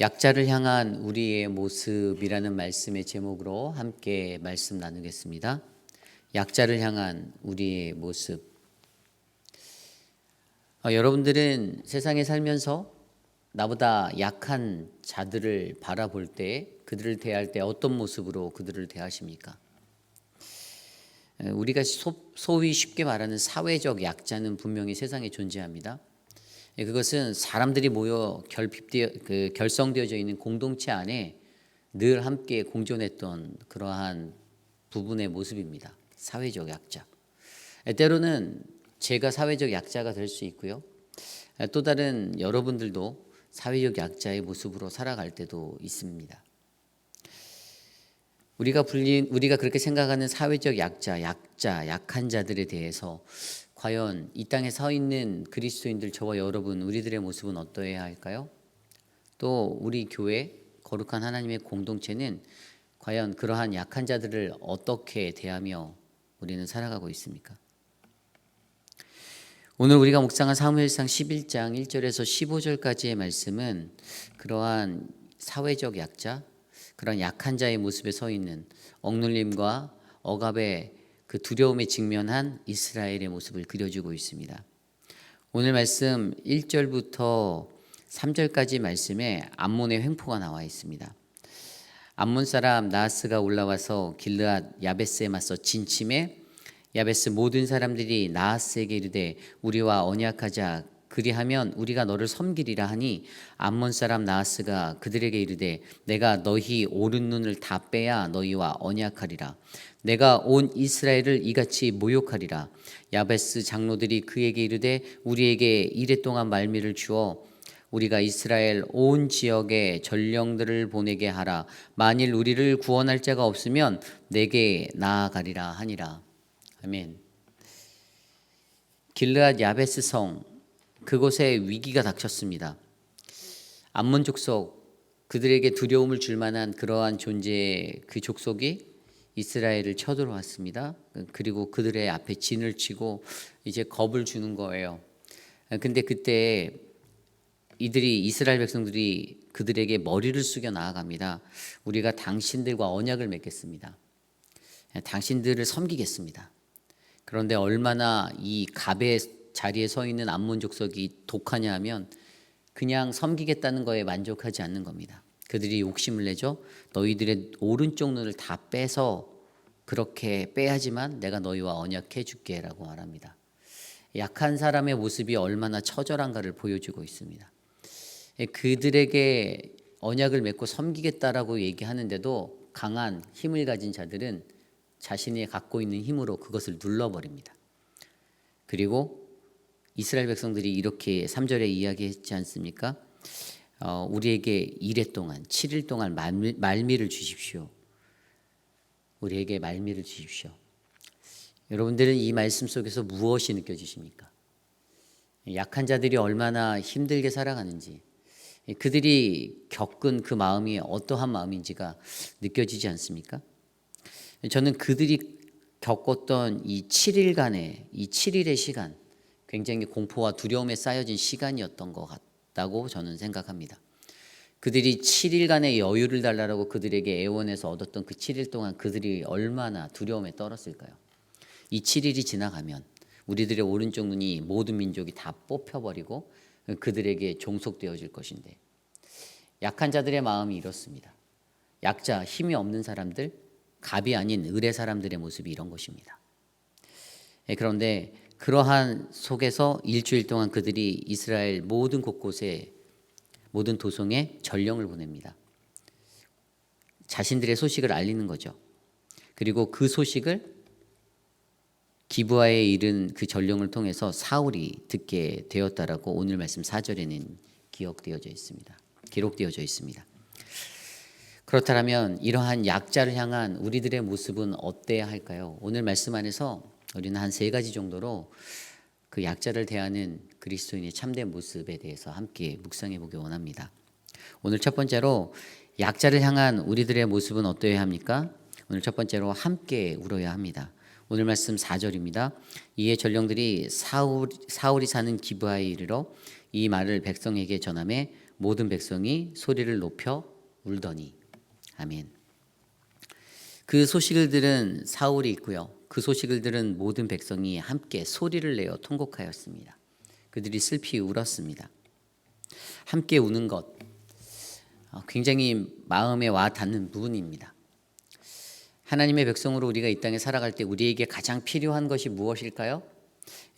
약자를 향한 우리의 모습이라는 말씀의 제목으로 함께 말씀 나누겠습니다. 약자를 향한 우리의 모습. 어, 여러분들은 세상에 살면서 나보다 약한 자들을 바라볼 때 그들을 대할 때 어떤 모습으로 그들을 대하십니까? 에, 우리가 소, 소위 쉽게 말하는 사회적 약자는 분명히 세상에 존재합니다. 예, 그것은 사람들이 모여 결핍되어 그 결성되어져 있는 공동체 안에 늘 함께 공존했던 그러한 부분의 모습입니다. 사회적 약자. 예, 때로는 제가 사회적 약자가 될 수 있고요. 예, 또 다른 여러분들도 사회적 약자의 모습으로 살아갈 때도 있습니다. 우리가 불린 우리가 그렇게 생각하는 사회적 약자, 약자, 약한 자들에 대해서 과연 이 땅에 서 있는 그리스도인들 저와 여러분 우리들의 모습은 어떠해야 할까요? 또 우리 교회 거룩한 하나님의 공동체는 과연 그러한 약한 자들을 어떻게 대하며 우리는 살아가고 있습니까? 오늘 우리가 묵상한 사무엘상 11장 1절에서 15절까지의 말씀은 그러한 사회적 약자, 그런 약한 자의 모습에 서 있는 억눌림과 억압의 그 두려움에 직면한 이스라엘의 모습을 그려주고 있습니다. 오늘 말씀 1절부터 3절까지 말씀에 암몬의 횡포가 나와 있습니다. 암몬 사람 나하스가 올라와서 길르앗 야베스에 맞서 진침해 야베스 모든 사람들이 나하스에게 이르되 우리와 언약하자 그리하면 우리가 너를 섬기리라 하니 암몬 사람 나하스가 그들에게 이르되 내가 너희 오른 눈을 다 빼야 너희와 언약하리라. 내가 온 이스라엘을 이같이 모욕하리라. 야베스 장로들이 그에게 이르되 우리에게 이래 동안 말미를 주어 우리가 이스라엘 온 지역에 전령들을 보내게 하라. 만일 우리를 구원할 자가 없으면 내게 나아가리라 하니라. 아멘. 길르앗 야베스 성 그곳에 위기가 닥쳤습니다. 암몬 족속 그들에게 두려움을 줄 만한 그러한 존재의 그 족속이 이스라엘을 쳐들어왔습니다. 그리고 그들의 앞에 진을 치고 이제 겁을 주는 거예요. 근데 그때 이들이 이스라엘 백성들이 그들에게 머리를 숙여 나아갑니다. 우리가 당신들과 언약을 맺겠습니다. 당신들을 섬기겠습니다. 그런데 얼마나 이 갑의 자리에 서 있는 암몬 족속이 독하냐 하면 그냥 섬기겠다는 거에 만족하지 않는 겁니다. 그들이 욕심을 내죠. 너희들의 오른쪽 눈을 다 빼서 그렇게 빼야지만 내가 너희와 언약해 줄게라고 말합니다. 약한 사람의 모습이 얼마나 처절한가를 보여주고 있습니다. 그들에게 언약을 맺고 섬기겠다라고 얘기하는데도 강한 힘을 가진 자들은 자신이 갖고 있는 힘으로 그것을 눌러버립니다. 그리고 이스라엘 백성들이 이렇게 3절에 이야기했지 않습니까? 어, 우리에게 이래 동안 7일 동안 말미, 말미를 주십시오. 우리에게 말미를 주십시오. 여러분들은 이 말씀 속에서 무엇이 느껴지십니까? 약한 자들이 얼마나 힘들게 살아가는지, 그들이 겪은 그 마음이 어떠한 마음인지가 느껴지지 않습니까? 저는 그들이 겪었던 이 7일간의 이 7일의 시간, 굉장히 공포와 두려움에 쌓여진 시간이었던 것 같다고 저는 생각합니다. 그들이 7일간의 여유를 달라고 그들에게 애원해서 얻었던 그 7일 동안 그들이 얼마나 두려움에 떨었을까요? 이 7일이 지나가면 우리들의 오른쪽 눈이 모든 민족이 다 뽑혀버리고 그들에게 종속되어질 것인데 약한 자들의 마음이 이렇습니다. 약자, 힘이 없는 사람들, 갑이 아닌 의뢰 사람들의 모습이 이런 것입니다. 예, 그런데 그러한 속에서 일주일 동안 그들이 이스라엘 모든 곳곳에 모든 도성에 전령을 보냅니다. 자신들의 소식을 알리는 거죠. 그리고 그 소식을 기부하에 이른 그 전령을 통해서 사울이 듣게 되었다라고 오늘 말씀 4절에는 기억되어져 있습니다. 기록되어져 있습니다. 그렇다면 이러한 약자를 향한 우리들의 모습은 어때야 할까요? 오늘 말씀 안에서 우리는 한 세 가지 정도로 그 약자를 대하는 그리스도인의 참된 모습에 대해서 함께 묵상해 보기 원합니다. 오늘 첫 번째로 약자를 향한 우리들의 모습은 어떠해야 합니까? 오늘 첫 번째로 함께 울어야 합니다. 오늘 말씀 4절입니다. 이에 전령들이 사울, 사울이 사는 기브아에 이르러 이 말을 백성에게 전함에 모든 백성이 소리를 높여 울더니 아멘. 그 소식을 들은 사울이 있고요. 그 소식을 들은 모든 백성이 함께 소리를 내어 통곡하였습니다. 그들이 슬피 울었습니다. 함께 우는 것 어, 굉장히 마음에 와 닿는 부분입니다. 하나님의 백성으로 우리가 이 땅에 살아갈 때 우리에게 가장 필요한 것이 무엇일까요?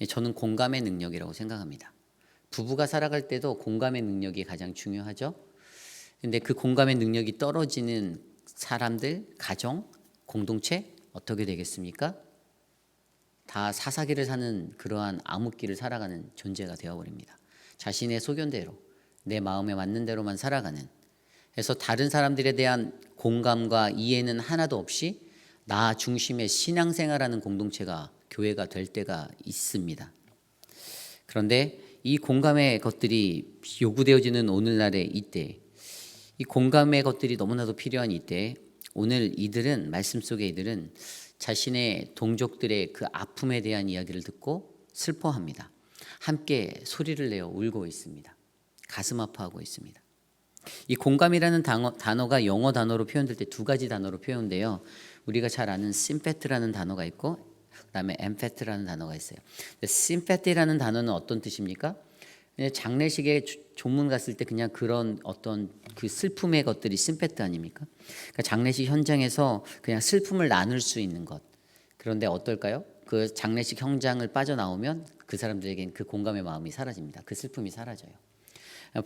예, 저는 공감의 능력이라고 생각합니다. 부부가 살아갈 때도 공감의 능력이 가장 중요하죠. 근데 그 공감의 능력이 떨어지는 사람들, 가정, 공동체 어떻게 되겠습니까? 다 사사기를 사는 그러한 암흑기를 살아가는 존재가 되어버립니다. 자신의 소견대로 내 마음에 맞는 대로만 살아가는 그래서 다른 사람들에 대한 공감과 이해는 하나도 없이 나 중심의 신앙생활하는 공동체가 교회가 될 때가 있습니다. 그런데 이 공감의 것들이 요구되어지는 오늘날의 이때, 이 공감의 것들이 너무나도 필요한 이때, 오늘 이들은 말씀 속의 이들은 자신의 동족들의 그 아픔에 대한 이야기를 듣고 슬퍼합니다. 함께 소리를 내어 울고 있습니다. 가슴 아파하고 있습니다. 이 공감이라는 단어, 단어 가 영어 단어로 표현될 때 두 가지 단어로 표현돼요. 우리가 잘 아는 심패트라는 단어가 있고 그다음에 엠패트라는 단어가 있어요. 심패트라는 단어는 어떤 뜻입니까? 장례식에 조문 갔을 때 그냥 그런 어떤 그 슬픔의 것들이 심패트 아닙니까? 그러니까 장례식 현장에서 그냥 슬픔을 나눌 수 있는 것. 그런데 어떨까요? 그 장례식 현장을 빠져나오면 그 사람들에겐 그 공감의 마음이 사라집니다. 그 슬픔이 사라져요.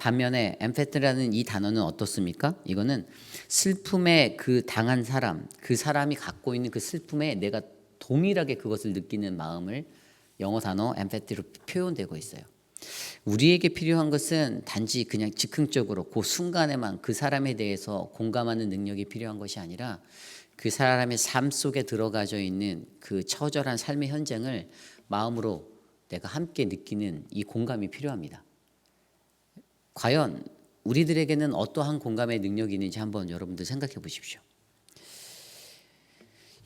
반면에 엠페트라는 이 단어는 어떻습니까? 이거는 슬픔에 그 당한 사람, 그 사람이 갖고 있는 그 슬픔에 내가 동일하게 그것을 느끼는 마음을 영어 단어 엠페티로 표현되고 있어요. 우리에게 필요한 것은 단지 그냥 즉흥적으로 그 순간에만 그 사람에 대해서 공감하는 능력이 필요한 것이 아니라 그 사람의 삶 속에 들어가져 있는 그 처절한 삶의 현장을 마음으로 내가 함께 느끼는 이 공감이 필요합니다. 과연 우리들에게는 어떠한 공감의 능력이 있는지 한번 여러분들 생각해 보십시오.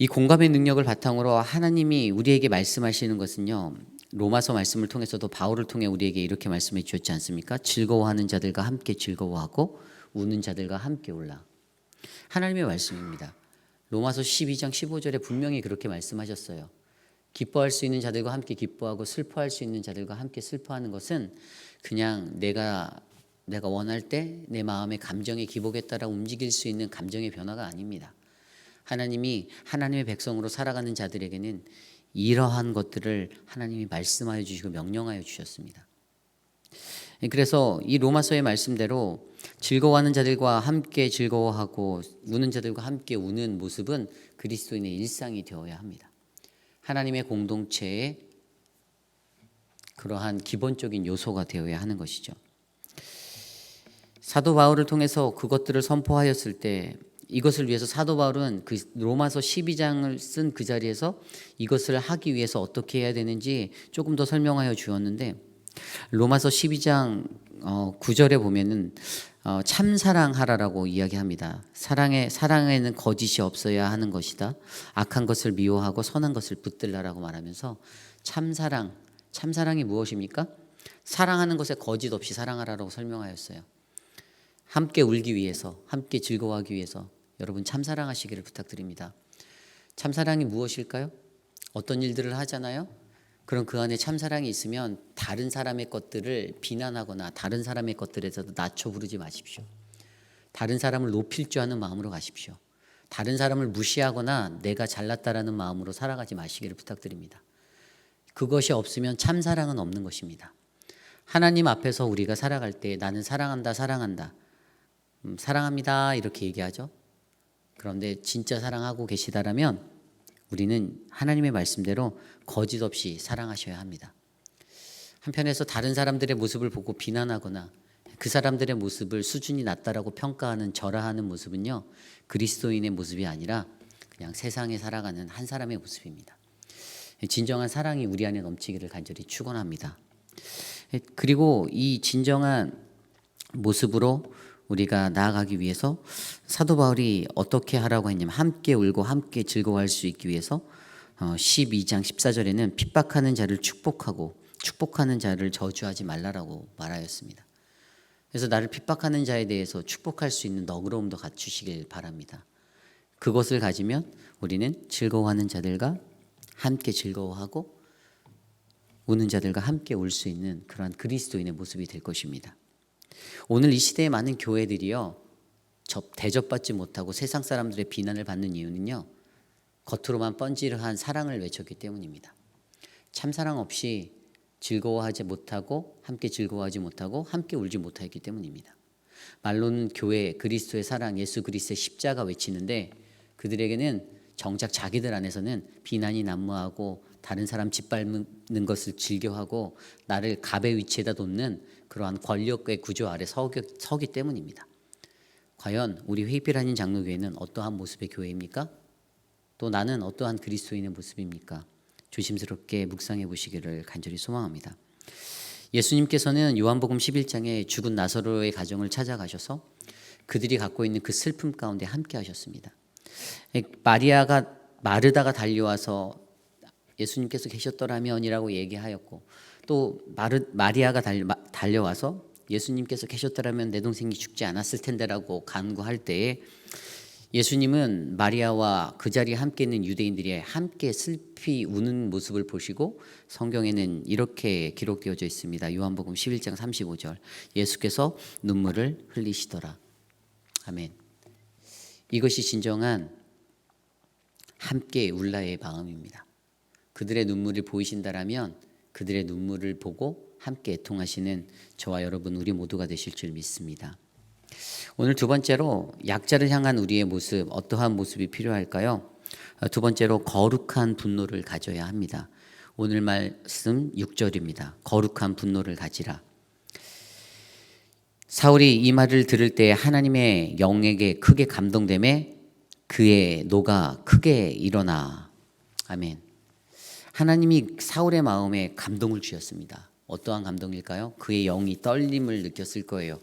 이 공감의 능력을 바탕으로 하나님이 우리에게 말씀하시는 것은요. 로마서 말씀을 통해서도 바울을 통해 우리에게 이렇게 말씀해 주셨지 않습니까? 즐거워하는 자들과 함께 즐거워하고 우는 자들과 함께 울라. 하나님의 말씀입니다. 로마서 12장 15절에 분명히 그렇게 말씀하셨어요. 기뻐할 수 있는 자들과 함께 기뻐하고 슬퍼할 수 있는 자들과 함께 슬퍼하는 것은 그냥 내가 내가 원할 때 내 마음의 감정의 기복에 따라 움직일 수 있는 감정의 변화가 아닙니다. 하나님이 하나님의 백성으로 살아가는 자들에게는 이러한 것들을 하나님이 말씀하여 주시고 명령하여 주셨습니다. 그래서 이 로마서의 말씀대로 즐거워하는 자들과 함께 즐거워하고 우는 자들과 함께 우는 모습은 그리스도인의 일상이 되어야 합니다. 하나님의 공동체의 그러한 기본적인 요소가 되어야 하는 것이죠. 사도 바울을 통해서 그것들을 선포하였을 때 이것을 위해서 사도 바울은 그 로마서 12장을 쓴 그 자리에서 이것을 하기 위해서 어떻게 해야 되는지 조금 더 설명하여 주었는데 로마서 12장 어, 9절에 보면은 어, 참 사랑하라라고 이야기합니다. 사랑에 사랑에는 거짓이 없어야 하는 것이다. 악한 것을 미워하고 선한 것을 붙들라라고 말하면서 참 사랑, 참 사랑이 무엇입니까? 사랑하는 것에 거짓 없이 사랑하라라고 설명하였어요. 함께 울기 위해서, 함께 즐거워하기 위해서 여러분 참 사랑하시기를 부탁드립니다. 참 사랑이 무엇일까요? 어떤 일들을 하잖아요. 그럼 그 안에 참 사랑이 있으면 다른 사람의 것들을 비난하거나 다른 사람의 것들에서도 낮춰 부르지 마십시오. 다른 사람을 높일 줄 아는 마음으로 가십시오. 다른 사람을 무시하거나 내가 잘났다라는 마음으로 살아가지 마시기를 부탁드립니다. 그것이 없으면 참 사랑은 없는 것입니다. 하나님 앞에서 우리가 살아갈 때 나는 사랑한다, 사랑한다. 음, 사랑합니다 이렇게 얘기하죠. 그런데 진짜 사랑하고 계시다라면 우리는 하나님의 말씀대로 거짓 없이 사랑하셔야 합니다. 한편에서 다른 사람들의 모습을 보고 비난하거나 그 사람들의 모습을 수준이 낮다라고 평가하는 절하하는 모습은요 그리스도인의 모습이 아니라 그냥 세상에 살아가는 한 사람의 모습입니다. 진정한 사랑이 우리 안에 넘치기를 간절히 축원합니다. 그리고 이 진정한 모습으로 우리가 나아가기 위해서 사도 바울이 어떻게 하라고 했냐면 함께 울고 함께 즐거워할 수 있기 위해서 12장 어, 14절에는 핍박하는 자를 축복하고 축복하는 자를 저주하지 말라라고 말하였습니다. 그래서 나를 핍박하는 자에 대해서 축복할 수 있는 너그러움도 갖추시길 바랍니다. 그것을 가지면 우리는 즐거워하는 자들과 함께 즐거워하고 우는 자들과 함께 울 수 있는 그러한 그리스도인의 모습이 될 것입니다. 오늘 이 시대에 많은 교회들이요. 접, 대접받지 못하고 세상 사람들의 비난을 받는 이유는요. 겉으로만 번지르한 사랑을 외쳤기 때문입니다. 참 사랑 없이 즐거워하지 못하고 함께 즐거워하지 못하고 함께 울지 못하기 때문입니다. 말로는 교회 그리스도의 사랑 예수 그리스도의 십자가 외치는데 그들에게는 정작 자기들 안에서는 비난이 난무하고 다른 사람 짓밟는 것을 즐겨하고 나를 갑의 위치에다 놓는 그러한 권력의 구조 아래 서기, 서기 때문입니다. 과연 우리 회피라는 장로교회는 어떠한 모습의 교회입니까? 또 나는 어떠한 그리스도인의 모습입니까? 조심스럽게 묵상해 보시기를 간절히 소망합니다. 예수님께서는 요한복음 11장에 죽은 나사로의 가정을 찾아가셔서 그들이 갖고 있는 그 슬픔 가운데 함께 하셨습니다. 마리아가 마르다가 달려와서 예수님께서 계셨더라면이라고 얘기하였고 또 마르, 마리아가 달려, 달려와서 예수님께서 계셨더라면 내 동생이 죽지 않았을 텐데라고 간구할 때에 예수님은 마리아와 그 자리에 함께 있는 유대인들이 함께 슬피 우는 모습을 보시고 성경에는 이렇게 기록되어져 있습니다. 요한복음 11장 35절. 예수께서 눈물을 흘리시더라. 아멘. 이것이 진정한 함께 울라의 마음입니다. 그들의 눈물을 보이신다라면 그들의 눈물을 보고 함께 애통하시는 저와 여러분 우리 모두가 되실 줄 믿습니다. 오늘 두 번째로 약자를 향한 우리의 모습 어떠한 모습이 필요할까요? 두 번째로 거룩한 분노를 가져야 합니다. 오늘 말씀 6절입니다. 거룩한 분노를 가지라. 사울이 이 말을 들을 때 하나님의 영에게 크게 감동됨에 그의 노가 크게 일어나. 아멘. 하나님이 사울의 마음에 감동을 주셨습니다. 어떠한 감동일까요? 그의 영이 떨림을 느꼈을 거예요.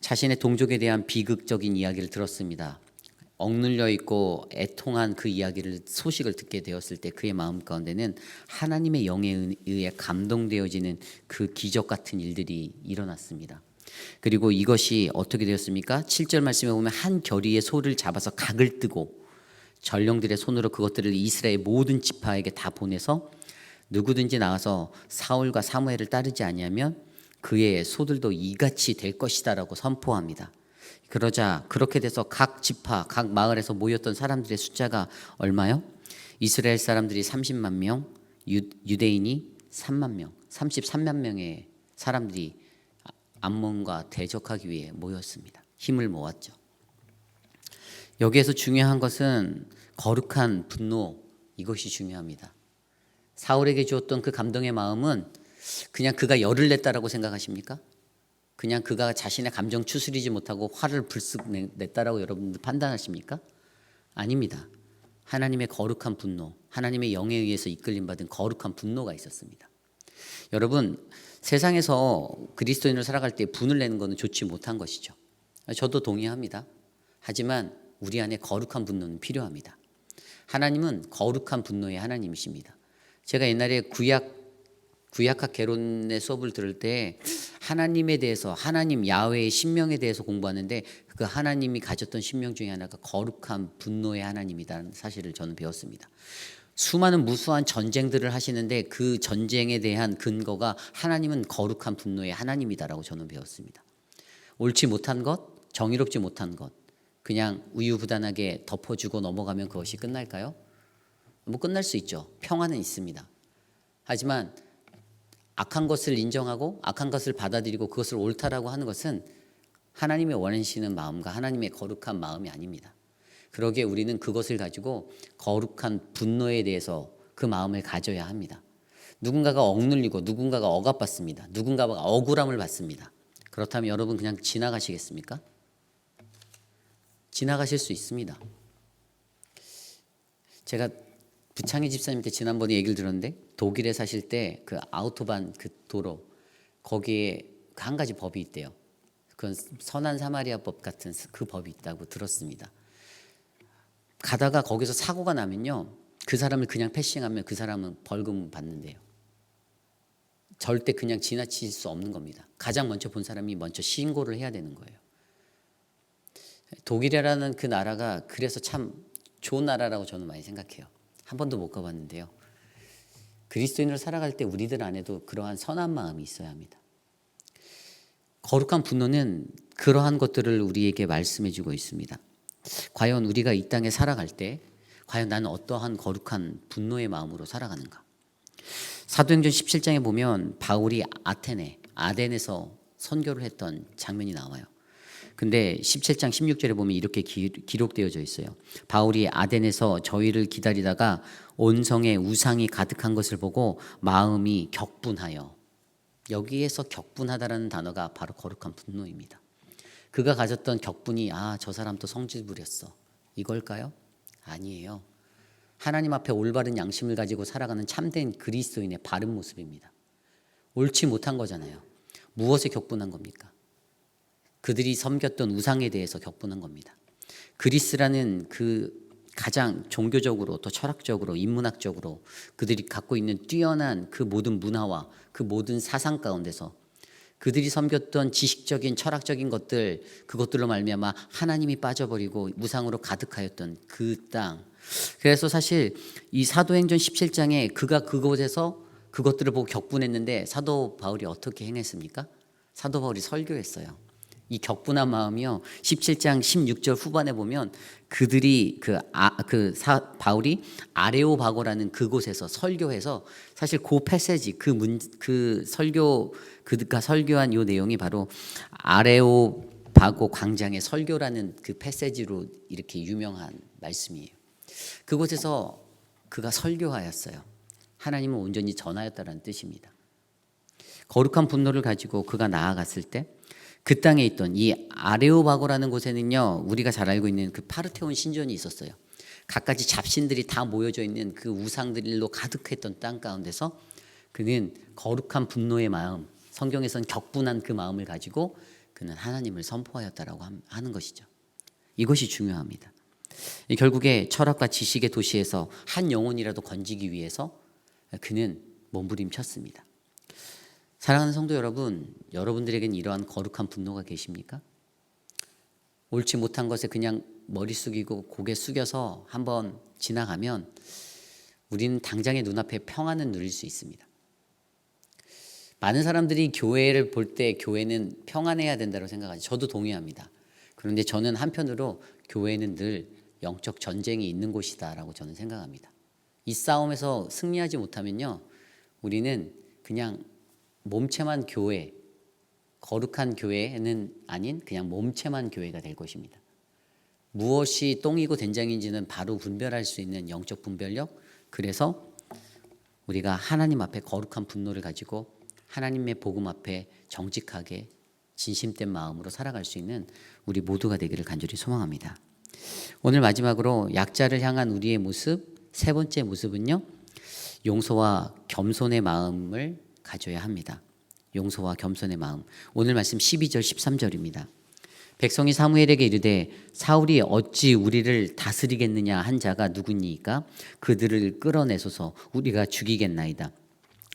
자신의 동족에 대한 비극적인 이야기를 들었습니다. 억눌려 있고 애통한 그 이야기를 소식을 듣게 되었을 때 그의 마음 가운데는 하나님의 영에 의해 감동되어지는 그 기적 같은 일들이 일어났습니다. 그리고 이것이 어떻게 되었습니까? 7절 말씀에 보면 한 결의의 소를 잡아서 각을 뜨고 전령들의 손으로 그것들을 이스라엘 모든 지파에게 다 보내서 누구든지 나와서 사울과 사무엘을 따르지 아니하면 그의 소들도 이같이 될 것이다라고 선포합니다. 그러자 그렇게 돼서 각 지파, 각 마을에서 모였던 사람들의 숫자가 얼마요? 이스라엘 사람들이 30만 명, 유, 유대인이 3만 명, 33만 명의 사람들이 암몬과 대적하기 위해 모였습니다. 힘을 모았죠. 여기에서 중요한 것은 거룩한 분노 이것이 중요합니다. 사울에게 주었던 그 감동의 마음은 그냥 그가 열을 냈다라고 생각하십니까? 그냥 그가 자신의 감정 추스리지 못하고 화를 불쑥 냈다라고 여러분들 판단하십니까? 아닙니다. 하나님의 거룩한 분노, 하나님의 영에 의해서 이끌림 받은 거룩한 분노가 있었습니다. 여러분, 세상에서 그리스도인으로 살아갈 때 분을 내는 것은 좋지 못한 것이죠. 저도 동의합니다. 하지만 우리 안에 거룩한 분노는 필요합니다. 하나님은 거룩한 분노의 하나님이십니다. 제가 옛날에 구약 구약학 개론의 수업을 들을 때 하나님에 대해서 하나님 야훼의 신명에 대해서 공부하는데 그 하나님이 가졌던 신명 중에 하나가 거룩한 분노의 하나님이라는 사실을 저는 배웠습니다. 수많은 무수한 전쟁들을 하시는데 그 전쟁에 대한 근거가 하나님은 거룩한 분노의 하나님이다라고 저는 배웠습니다. 옳지 못한 것, 정의롭지 못한 것, 그냥 우유부단하게 덮어주고 넘어가면 그것이 끝날까요? 뭐 끝날 수 있죠. 평화는 있습니다. 하지만 악한 것을 인정하고 악한 것을 받아들이고 그것을 옳다라고 하는 것은 하나님의 원하시는 마음과 하나님의 거룩한 마음이 아닙니다. 그러기에 우리는 그것을 가지고 거룩한 분노에 대해서 그 마음을 가져야 합니다. 누군가가 억눌리고 누군가가 억압받습니다. 누군가가 억울함을 받습니다. 그렇다면 여러분 그냥 지나가시겠습니까? 지나가실 수 있습니다. 제가 부창희 집사님한테 지난번에 얘기를 들었는데 독일에 사실 때 그 아우토반 그 도로 거기에 그한 가지 법이 있대요. 그건 선한 사마리아법 같은 그 법이 있다고 들었습니다. 가다가 거기서 사고가 나면요. 그 사람을 그냥 패싱하면 그 사람은 벌금 받는데요. 절대 그냥 지나칠 수 없는 겁니다. 가장 먼저 본 사람이 먼저 신고를 해야 되는 거예요. 독일이라는 그 나라가 그래서 참 좋은 나라라고 저는 많이 생각해요. 한 번도 못 가봤는데요. 그리스도인으로 살아갈 때 우리들 안에도 그러한 선한 마음이 있어야 합니다. 거룩한 분노는 그러한 것들을 우리에게 말씀해 주고 있습니다. 과연 우리가 이 땅에 살아갈 때 과연 나는 어떠한 거룩한 분노의 마음으로 살아가는가? 사도행전 17장에 보면 바울이 아테네, 아덴에서 선교를 했던 장면이 나와요. 근데 17장 16절에 보면 이렇게 기, 기록되어져 있어요. 바울이 아덴에서 저희를 기다리다가 온 성에 우상이 가득한 것을 보고 마음이 격분하여 여기에서 격분하다라는 단어가 바로 거룩한 분노입니다. 그가 가졌던 격분이 아, 저 사람 또 성질 부렸어. 이걸까요? 아니에요. 하나님 앞에 올바른 양심을 가지고 살아가는 참된 그리스도인의 바른 모습입니다. 옳지 못한 거잖아요. 무엇에 격분한 겁니까? 그들이 섬겼던 우상에 대해서 격분한 겁니다. 그리스라는 그 가장 종교적으로 또 철학적으로 인문학적으로 그들이 갖고 있는 뛰어난 그 모든 문화와 그 모든 사상 가운데서 그들이 섬겼던 지식적인 철학적인 것들 그것들로 말미암아 하나님이 빠져버리고 우상으로 가득하였던 그 땅. 그래서 사실 이 사도행전 17장에 그가 그곳에서 그것들을 보고 격분했는데 사도 바울이 어떻게 행했습니까? 사도 바울이 설교했어요. 이 격분한 마음이요. 17장 16절 후반에 보면 그들이 그, 아, 그 사, 바울이 아레오바고라는 그곳에서 설교해서 사실 그 패세지 그 문, 그 설교 그가 설교한 요 내용이 바로 아레오바고 광장의 설교라는 그 패세지로 이렇게 유명한 말씀이에요. 그곳에서 그가 설교하였어요. 하나님은 온전히 전하였다는 뜻입니다. 거룩한 분노를 가지고 그가 나아갔을 때 그 땅에 있던 이 아레오바고라는 곳에는요 우리가 잘 알고 있는 그 파르테온 신전이 있었어요. 갖가지 잡신들이 다 모여져 있는 그 우상들로 가득했던 땅 가운데서 그는 거룩한 분노의 마음, 성경에선 격분한 그 마음을 가지고 그는 하나님을 선포하였다라고 하는 것이죠. 이것이 중요합니다. 결국에 철학과 지식의 도시에서 한 영혼이라도 건지기 위해서 그는 몸부림쳤습니다. 사랑하는 성도 여러분, 여러분들에겐 이러한 거룩한 분노가 계십니까? 옳지 못한 것에 그냥 머리 숙이고 고개 숙여서 한번 지나가면 우리는 당장의 눈앞에 평안은 누릴 수 있습니다. 많은 사람들이 교회를 볼 때 교회는 평안해야 된다고 생각하죠. 저도 동의합니다. 그런데 저는 한편으로 교회는 늘 영적 전쟁이 있는 곳이다라고 저는 생각합니다. 이 싸움에서 승리하지 못하면요, 우리는 그냥 몸체만 교회, 거룩한 교회는 아닌 그냥 몸체만 교회가 될 것입니다. 무엇이 똥이고 된장인지는 바로 분별할 수 있는 영적 분별력. 그래서 우리가 하나님 앞에 거룩한 분노를 가지고 하나님의 복음 앞에 정직하게 진심된 마음으로 살아갈 수 있는 우리 모두가 되기를 간절히 소망합니다. 오늘 마지막으로 약자를 향한 우리의 모습 세 번째 모습은요. 용서와 겸손의 마음을 가져야 합니다. 용서와 겸손의 마음. 오늘 말씀 12절 13절입니다. 백성이 사무엘에게 이르되 사울이 어찌 우리를 다스리겠느냐 한 자가 누구니까 그들을 끌어내소서 우리가 죽이겠나이다.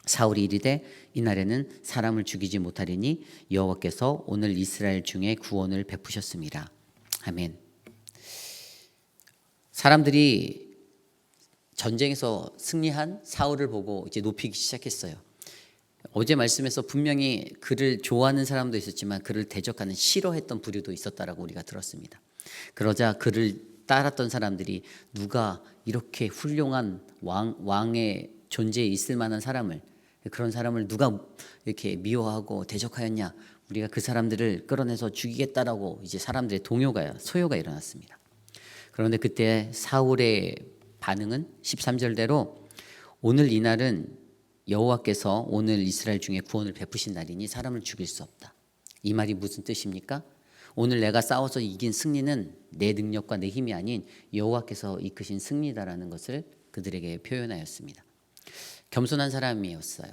사울이 이르되 이날에는 사람을 죽이지 못하리니 여호와께서 오늘 이스라엘 중에 구원을 베푸셨습니다. 아멘. 사람들이 전쟁에서 승리한 사울을 보고 이제 높이기 시작했어요. 어제 말씀에서 분명히 그를 좋아하는 사람도 있었지만 그를 대적하는 싫어했던 부류도 있었다라고 우리가 들었습니다. 그러자 그를 따랐던 사람들이 누가 이렇게 훌륭한 왕 왕의 존재에 있을 만한 사람을 그런 사람을 누가 이렇게 미워하고 대적하였냐? 우리가 그 사람들을 끌어내서 죽이겠다라고 이제 사람들의 동요가 소요가 일어났습니다. 그런데 그때 사울의 반응은 13절대로 오늘 이날은 여호와께서 오늘 이스라엘 중에 구원을 베푸신 날이니 사람을 죽일 수 없다. 이 말이 무슨 뜻입니까? 오늘 내가 싸워서 이긴 승리는 내 능력과 내 힘이 아닌 여호와께서 이끄신 승리다라는 것을 그들에게 표현하였습니다. 겸손한 사람이었어요.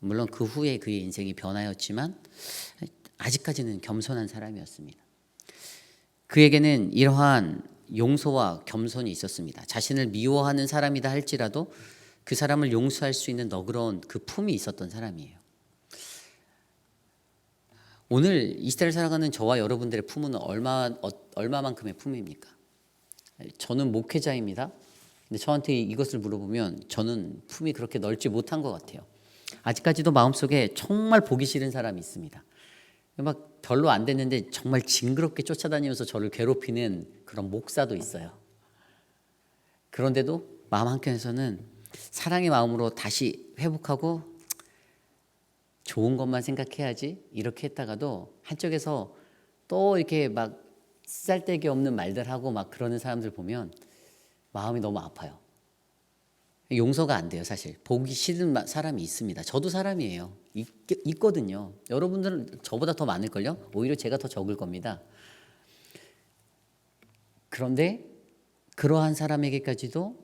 물론 그 후에 그의 인생이 변하였지만 아직까지는 겸손한 사람이었습니다. 그에게는 이러한 용서와 겸손이 있었습니다. 자신을 미워하는 사람이다 할지라도 그 사람을 용서할 수 있는 너그러운 그 품이 있었던 사람이에요. 오늘 이스라엘 살아가는 저와 여러분들의 품은 얼마 어, 얼마만큼의 품입니까? 저는 목회자입니다. 근데 저한테 이것을 물어보면 저는 품이 그렇게 넓지 못한 것 같아요. 아직까지도 마음속에 정말 보기 싫은 사람이 있습니다. 막 별로 안 됐는데 정말 징그럽게 쫓아다니면서 저를 괴롭히는 그런 목사도 있어요. 그런데도 마음 한켠에서는 사랑의 마음으로 다시 회복하고 좋은 것만 생각해야지 이렇게 했다가도 한쪽에서 또 이렇게 막 쓸데기 없는 말들 하고 막 그러는 사람들 보면 마음이 너무 아파요. 용서가 안 돼요, 사실. 보기 싫은 마- 사람이 있습니다. 저도 사람이에요. 있, 있거든요. 여러분들은 저보다 더 많을걸요? 오히려 제가 더 적을 겁니다. 그런데 그러한 사람에게까지도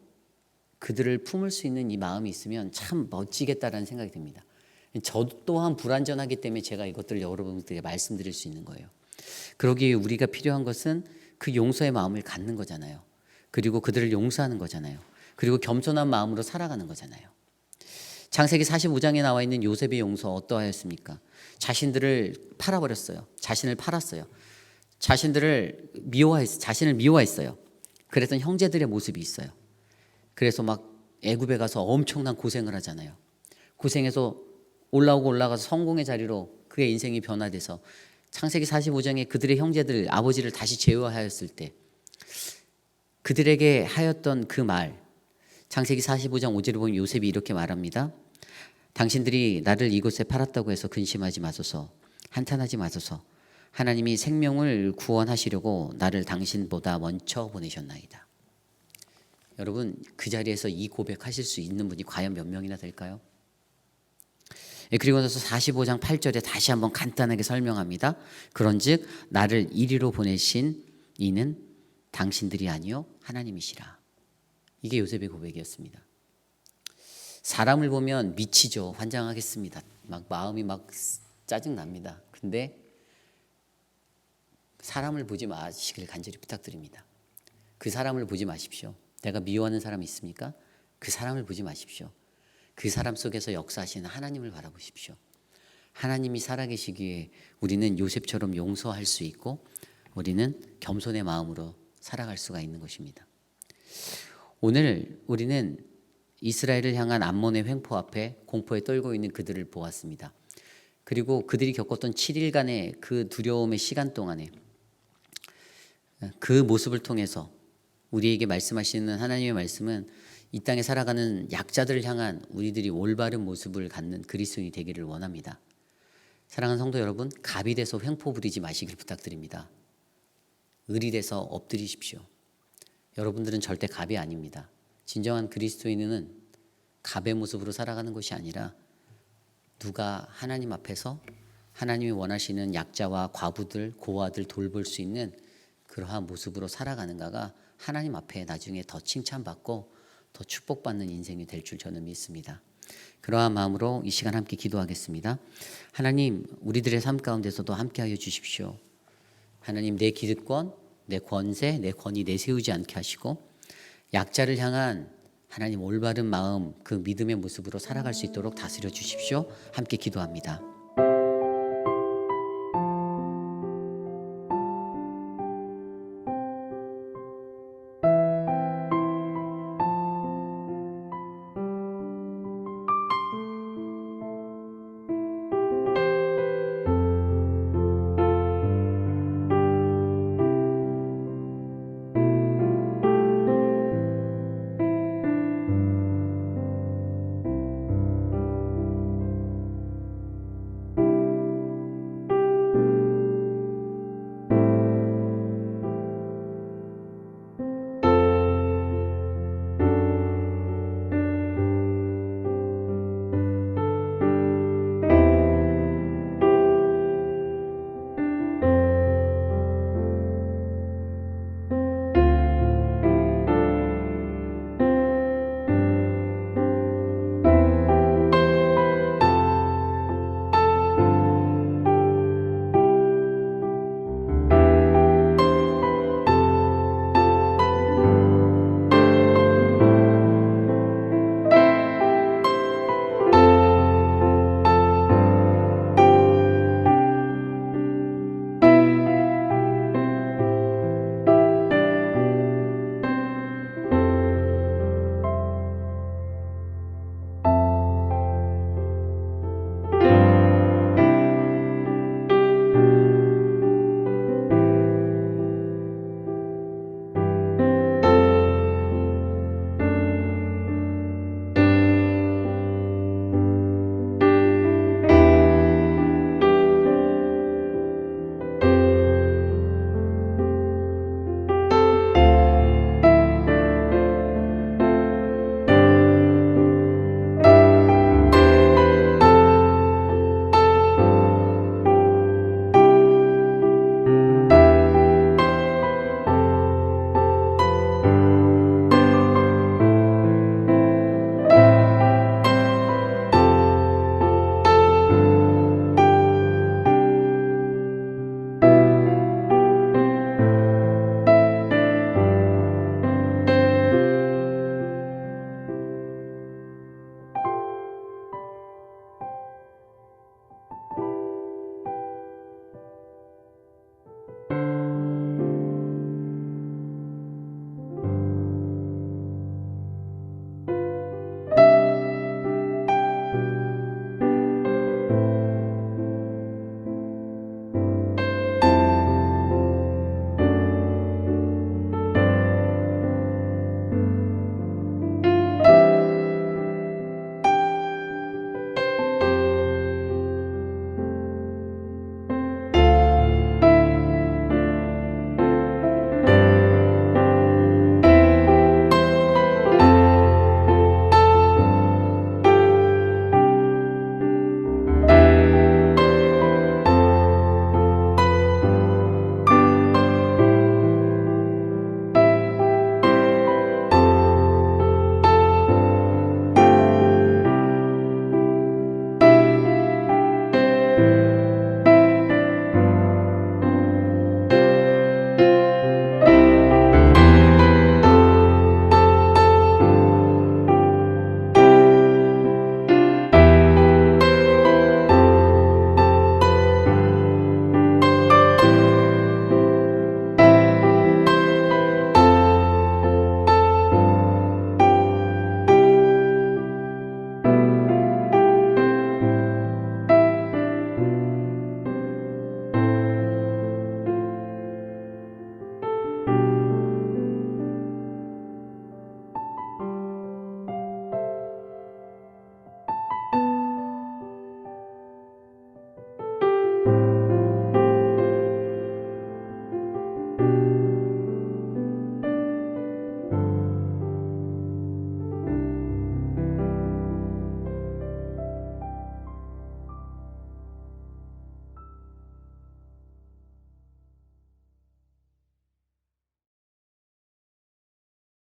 그들을 품을 수 있는 이 마음이 있으면 참 멋지겠다라는 생각이 듭니다. 저 또한 불완전하기 때문에 제가 이것들을 여러분들에게 말씀드릴 수 있는 거예요. 그러기에 우리가 필요한 것은 그 용서의 마음을 갖는 거잖아요. 그리고 그들을 용서하는 거잖아요. 그리고 겸손한 마음으로 살아가는 거잖아요. 창세기 45장에 나와 있는 요셉의 용서 어떠하였습니까? 자신들을 팔아버렸어요. 자신을 팔았어요. 자신들을 미워했, 자신을 미워했어요. 그랬던 형제들의 모습이 있어요. 그래서 막 애굽에 가서 엄청난 고생을 하잖아요. 고생해서 올라오고 올라가서 성공의 자리로 그의 인생이 변화돼서 창세기 45장에 그들의 형제들 아버지를 다시 제어하였을 때 그들에게 하였던 그 말 창세기 45장 5절에 보면 요셉이 이렇게 말합니다. 당신들이 나를 이곳에 팔았다고 해서 근심하지 마소서 한탄하지 마소서 하나님이 생명을 구원하시려고 나를 당신보다 먼저 보내셨나이다. 여러분 그 자리에서 이 고백하실 수 있는 분이 과연 몇 명이나 될까요? 예, 그리고 나서 45장 8절에 다시 한번 간단하게 설명합니다. 그런즉 나를 이리로 보내신 이는 당신들이 아니요 하나님이시라. 이게 요셉의 고백이었습니다. 사람을 보면 미치죠. 환장하겠습니다. 막 마음이 막 짜증 납니다. 근데 사람을 보지 마시길 간절히 부탁드립니다. 그 사람을 보지 마십시오. 내가 미워하는 사람이 있습니까? 그 사람을 보지 마십시오. 그 사람 속에서 역사하시는 하나님을 바라보십시오. 하나님이 살아계시기에 우리는 요셉처럼 용서할 수 있고 우리는 겸손의 마음으로 살아갈 수가 있는 것입니다. 오늘 우리는 이스라엘을 향한 암몬의 횡포 앞에 공포에 떨고 있는 그들을 보았습니다. 그리고 그들이 겪었던 7일간의 그 두려움의 시간 동안에 그 모습을 통해서 우리에게 말씀하시는 하나님의 말씀은 이 땅에 살아가는 약자들을 향한 우리들이 올바른 모습을 갖는 그리스도인이 되기를 원합니다. 사랑하는 성도 여러분, 갑이 돼서 횡포 부리지 마시길 부탁드립니다. 을이 돼서 엎드리십시오. 여러분들은 절대 갑이 아닙니다. 진정한 그리스도인은 갑의 모습으로 살아가는 것이 아니라 누가 하나님 앞에서 하나님이 원하시는 약자와 과부들, 고아들 돌볼 수 있는 그러한 모습으로 살아가는가가 하나님 앞에 나중에 더 칭찬받고 더 축복받는 인생이 될 줄 저는 믿습니다. 그러한 마음으로 이 시간 함께 기도하겠습니다. 하나님, 우리들의 삶 가운데서도 함께하여 주십시오. 하나님, 내 기득권, 내 권세, 내 권위 내세우지 않게 하시고 약자를 향한 하나님 올바른 마음, 그 믿음의 모습으로 살아갈 수 있도록 다스려 주십시오. 함께 기도합니다.